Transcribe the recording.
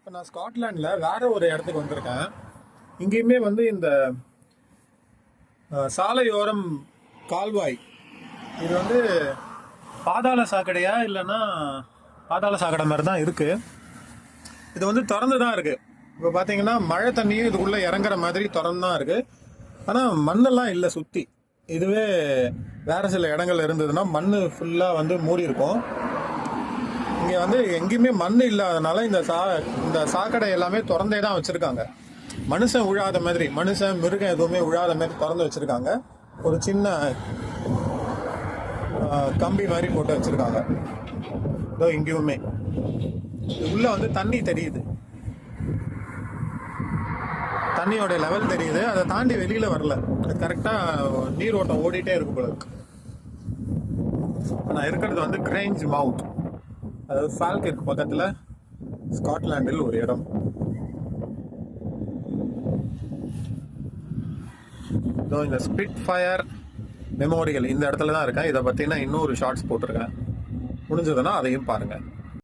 இப்போ நான் ஸ்காட்லாண்டில் வேற ஒரு இடத்துக்கு வந்திருக்கேன். இங்கேயுமே வந்து இந்த சாலையோரம் கால்வாய். இது வந்து பாதாள சாக்கடையா இல்லைன்னா பாதாள சாக்கடை மாதிரி தான் இருக்குது இது வந்து திறந்து தான் இருக்குது இப்போ பார்த்தீங்கன்னா மழை தண்ணியும் இதுக்குள்ளே இறங்குற மாதிரி திறந்து தான் இருக்குது ஆனால் மண்ணெல்லாம் இல்லை சுற்றி இதுவே வேறு சில இடங்கள் இருந்ததுன்னா மண் ஃபுல்லாக வந்து மூடி இருக்கும் வந்து எங்கேயுமே மண் இல்லாதனால இந்த சா இந்த சாக்கடை எல்லாமே திறந்தே தான் வச்சுருக்காங்க. மனுஷன் உழாத மாதிரி மனுஷன் மிருகம் எதுவுமே உழாத மாதிரி திறந்து வச்சுருக்காங்க. ஒரு சின்ன கம்பி மாதிரி போட்டு வச்சுருக்காங்க. இதோ எங்கேயுமே உள்ளே வந்து தண்ணி தெரியுது. தண்ணியோட லெவல் தெரியுது. அதை தாண்டி வெளியில் வரல. அது கரெக்டாக நீரோட்டம் ஓடிட்டே இருக்கு போல இருக்கு. நான் இருக்கிறது வந்து கிரேஞ்ச் மவுத் அதாவது ஃபால்கிற்கு பக்கத்தில் ஸ்காட்லாண்டில் ஒரு இடம். இதோ இந்த ஸ்பிட் ஃபயர் மெமோரியல் இந்த இடத்துல தான் இருக்கேன். இதை பற்றினா இன்னொரு ஷார்ட்ஸ் போட்டிருக்கேன். முடிஞ்சதுன்னா அதையும் பாருங்கள்